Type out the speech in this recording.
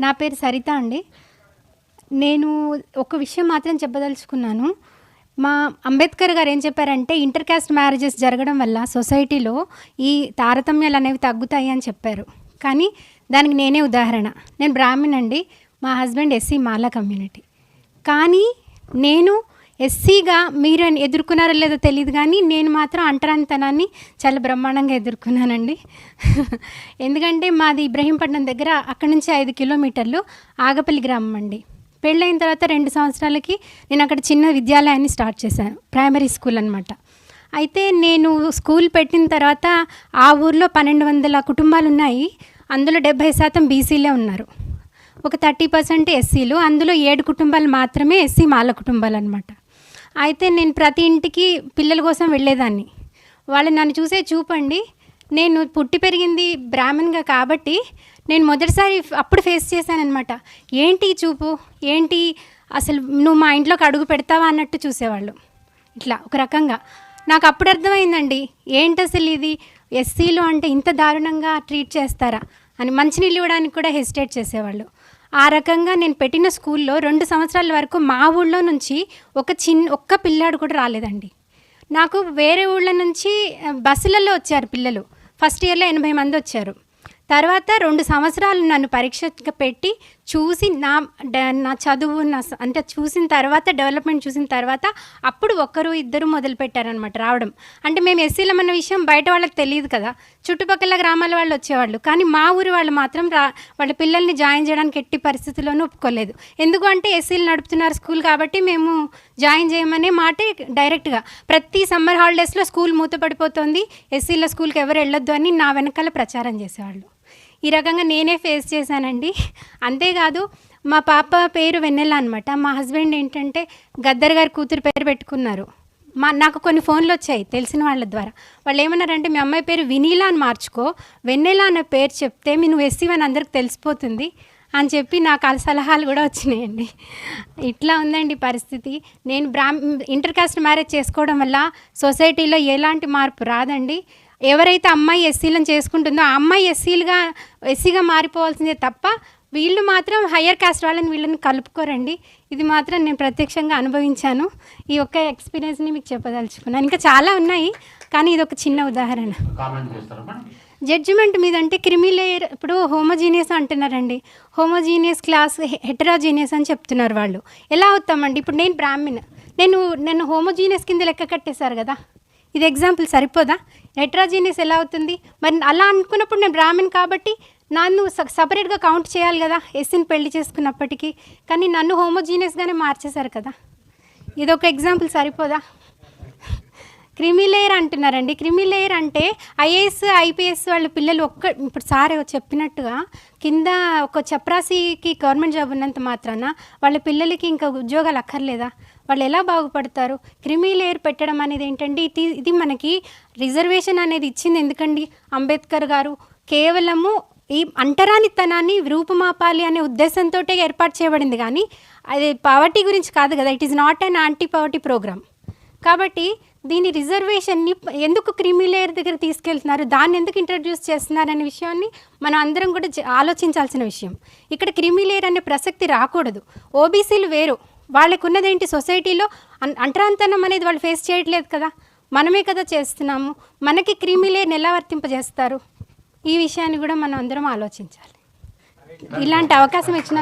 నా పేరు సరిత అండి. నేను ఒక విషయం మాత్రం చెప్పదలుచుకున్నాను. మా అంబేద్కర్ గారు ఏం చెప్పారంటే ఇంటర్కాస్ట్ మ్యారేజెస్ జరగడం వల్ల సొసైటీలో ఈ తారతమ్యాలు అనేవి తగ్గుతాయి అని చెప్పారు. కానీ దానికి నేనే ఉదాహరణ. నేను బ్రాహ్మణ్ అండి మా హస్బెండ్ ఎస్సీ మాలా కమ్యూనిటీ. కానీ నేను ఎస్సీగా మీరు ఎదుర్కొన్నారో లేదో తెలియదు కానీ నేను మాత్రం అంటరానితనాన్ని చాలా బ్రహ్మాండంగా ఎదుర్కొన్నానండి. ఎందుకంటే మాది ఇబ్రహీంపట్నం దగ్గర అక్కడి నుంచి ఐదు కిలోమీటర్లు ఆగపల్లి గ్రామం అండి. పెళ్ళైన తర్వాత రెండు సంవత్సరాలకి నేను అక్కడ చిన్న విద్యాలయాన్ని స్టార్ట్ చేశాను ప్రైమరీ స్కూల్ అనమాట అయితే నేను స్కూల్ పెట్టిన తర్వాత ఆ ఊర్లో పన్నెండు వందల కుటుంబాలు ఉన్నాయి అందులో డెబ్భై శాతం బీసీలే ఉన్నారు. ఒక థర్టీ పర్సెంట్ ఎస్సీలు అందులో ఏడు కుటుంబాలు మాత్రమే ఎస్సీ మాల కుటుంబాలు అనమాట అయితే నేను ప్రతి ఇంటికి పిల్లల కోసం వెళ్ళేదాన్ని. వాళ్ళు నన్ను చూసే చూపండి. నేను పుట్టి పెరిగింది బ్రాహ్మణ్గా కాబట్టి నేను మొదటిసారి అప్పుడు ఫేస్ చేశానమాట ఏంటి చూపు? ఏంటి అసలు నువ్వు మా ఇంట్లోకి అడుగు పెడతావా అన్నట్టు చూసేవాళ్ళు. ఇట్లా ఒక రకంగా. నాకు అప్పుడు అర్థమైందండి. ఏంటి అసలు ఇది? ఎస్సీలు అంటే ఇంత దారుణంగా ట్రీట్ చేస్తారా? అని మంచినీళ్ళు ఇవ్వడానికి కూడా హెసిటేట్ చేసేవాళ్ళు. ఆ రకంగా నేను పెట్టిన స్కూల్లో రెండు సంవత్సరాల వరకు మా ఊళ్ళో నుంచి ఒక చిన్న ఒక్క పిల్లాడు కూడా రాలేదండి. నాకు వేరే ఊళ్ళ నుంచి బస్సులలో వచ్చారు పిల్లలు. ఫస్ట్ ఇయర్లో ఎనభై మంది వచ్చారు. తర్వాత రెండు సంవత్సరాలు నన్ను పరీక్ష పెట్టి చూసి నా డ- నా చదువు నా స- అంటే చూసిన తర్వాత డెవలప్మెంట్ చూసిన తర్వాత అప్పుడు ఒక్కరు ఇద్దరు మొదలు పెట్టారనమాట రావడం. అంటే మేము ఎస్సీలం అన్న విషయం బయట వాళ్ళకి తెలియదు కదా. చుట్టుపక్కల గ్రామాల వాళ్ళు వచ్చేవాళ్ళు. కానీ మా ఊరు వాళ్ళు మాత్రం రా వాళ్ళ పిల్లల్ని జాయిన్ చేయడానికి ఎట్టి పరిస్థితుల్లోనూ ఒప్పుకోలేదు. ఎందుకు అంటే ఎస్సీలు నడుపుతున్నారు స్కూల్ కాబట్టి మేము జాయిన్ చేయమనే మాటే డైరెక్ట్గా. ప్రతి సమ్మర్ హాలిడేస్లో స్కూల్ మూతపడిపోతుంది. ఎస్సీల స్కూల్కి ఎవరు వెళ్ళొద్దు అని నా వెనకాల ప్రచారం చేసేవాళ్ళు. ఈ రకంగా నేనే ఫేస్ చేశానండి. అంతేకాదు మా పాప పేరు వెన్నెల అనమాట మా హస్బెండ్ ఏంటంటే గద్దర్ గారి కూతురు పేరు పెట్టుకున్నారు. మా నాకు కొన్ని ఫోన్లు వచ్చాయి తెలిసిన వాళ్ళ ద్వారా. వాళ్ళు ఏమన్నారంటే మీ అమ్మాయి పేరు వినీలా అని మార్చుకో. వెన్నెల అన్న పేరు చెప్తే మీ నువ్వు ఎస్సీ అని అందరికి తెలిసిపోతుంది అని చెప్పి నాకు ఆ సలహాలు కూడా వచ్చినాయండి. ఇట్లా ఉందండి పరిస్థితి. నేను బ్రాహ్మ ఇంటర్ కాస్ట్ మ్యారేజ్ చేసుకోవడం వల్ల సొసైటీలో ఎలాంటి మార్పు రాదండి. ఎవరైతే అమ్మాయి ఎస్సీలను చేసుకుంటుందో ఆ అమ్మాయి ఎస్సీలుగా ఎస్సీగా మారిపోవాల్సిందే తప్ప వీళ్ళు మాత్రం హయ్యర్ కాస్ట్ వాళ్ళని వీళ్ళని కలుపుకోరండి. ఇది మాత్రం నేను ప్రత్యక్షంగా అనుభవించాను. ఈ ఒక్క ఎక్స్పీరియన్స్ని మీకు చెప్పదలుచుకున్నాను. ఇంకా చాలా ఉన్నాయి కానీ ఇది ఒక చిన్న ఉదాహరణ. జడ్జిమెంట్ మీద అంటే క్రిమిలేయర్ ఇప్పుడు హోమోజీనియస్ అంటున్నారండి. హోమోజీనియస్ క్లాస్ హెటరాజీనియస్ అని చెప్తున్నారు వాళ్ళు. ఎలా అవుతామండి? ఇప్పుడు నేను బ్రాహ్మిన్ నేను నన్ను హోమోజీనియస్ కింద లెక్క కట్టేశారు కదా. ఇది ఎగ్జాంపుల్ సరిపోదా? హెట్రాజీనియస్ ఎలా అవుతుంది? మరి అలా అనుకున్నప్పుడు నేను బ్రాహ్మణ్ కాబట్టి నన్ను సపరేట్గా కౌంట్ చేయాలి కదా ఎస్సీని పెళ్ళి చేసుకున్నప్పటికీ. కానీ నన్ను హోమోజీనియస్గానే మార్చేశారు కదా. ఇది ఒక ఎగ్జాంపుల్ సరిపోదా? క్రిమి లేయర్ అంటున్నారండి. క్రిమి లేయర్ అంటే ఐఏఎస్ ఐపీఎస్ వాళ్ళ పిల్లలు ఒక్క ఇప్పుడు సార్ చెప్పినట్టుగా కింద ఒక చపరాసికి గవర్నమెంట్ జాబ్ ఉన్నంత మాత్రాన వాళ్ళ పిల్లలకి ఇంకా ఉద్యోగాలు అక్కర్లేదా? వాళ్ళు ఎలా బాగుపడతారు? క్రిమి లేయర్ పెట్టడం అనేది ఏంటంటే ఇది ఇది మనకి రిజర్వేషన్ అనేది ఇచ్చింది ఎందుకండి? అంబేద్కర్ గారు కేవలము ఈ అంటరానితనాన్ని రూపుమాపాలి అనే ఉద్దేశంతో ఏర్పాటు చేయబడింది కానీ అది పవర్టీ గురించి కాదు కదా. It is not an anti poverty program కాబట్టి దీని రిజర్వేషన్ని ఎందుకు క్రిమిలేయర్ దగ్గర తీసుకెళ్తున్నారు? దాన్ని ఎందుకు ఇంట్రడ్యూస్ చేస్తున్నారు అనే విషయాన్ని మనం అందరం కూడా ఆలోచించాల్సిన విషయం. ఇక్కడ క్రిమిలేయర్ అనే ప్రసక్తి రాకూడదు. ఓబీసీలు వేరు. వాళ్ళకు ఉన్నదేంటి సొసైటీలో అన్- అంటరాంతనం అనేది వాళ్ళు ఫేస్ చేయట్లేదు కదా. మనమే కదా చేస్తున్నాము. మనకి క్రిమిలేయర్ని ఎలా వర్తింపజేస్తారు? ఈ విషయాన్ని కూడా మనం అందరం ఆలోచించాలి. ఇలాంటి అవకాశం ఇచ్చిన